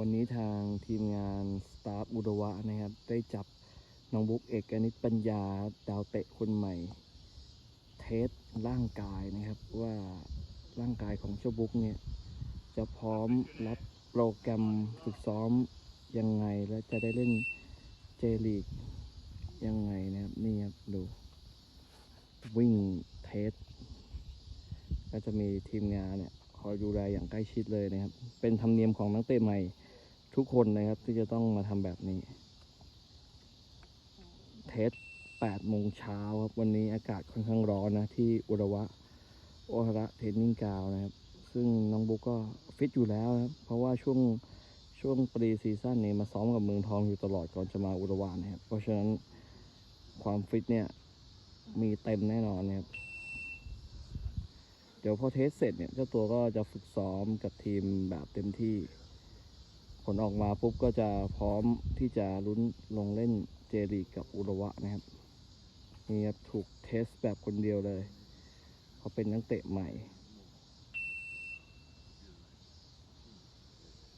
วันนี้ทางทีมงานสตาฟอุดวะนะครับ ได้จับน้องบุ๊กเอกนิตปัญญาดาวเตะคนใหม่ เทสร่างกายนะครับว่าร่างกายของเจ้าบุ๊กเนี่ยจะพร้อมรับโปรแกรมฝึกซ้อมยังไงและจะได้เล่นเจลีกยังไงนะครับนี่ครับดู วิ่งเทส ก็จะมีทีมงานเนี่ยคอยดูแลอย่างใกล้ชิดเลยนะครับ เป็นธรรมเนียมของนักเตะใหม่ ทุกคนนะครับที่จะต้องมาทำแบบนี้ เทส8โมงเช้าครับ วันนี้อากาศค่อนข้างร้อนนะ ที่อุระวะโอฮาระเทนนิ่งกาวน์นะครับ ซึ่งน้องบุ๊กก็ฟิตอยู่แล้วนะครับ เพราะว่าช่วงช่วงปรีซีซั่นนี้มาซ้อมกับเมืองทองอยู่ตลอดก่อนจะมาอุระวะนะครับ เพราะฉะนั้นความฟิตเนี่ยมีเต็มแน่นอนนะครับ เดี๋ยวพอเทสเสร็จเนี่ยเจ้าตัวก็จะฝึกซ้อมกับทีมแบบเต็มที่ ผลออกมาปุ๊บก็จะพร้อมที่จะลุ้นลงเล่นเจลีกกับอุระวะนะครับนี่ครับถูกเทสแบบคนเดียวเลย เขาเป็นนักเตะใหม่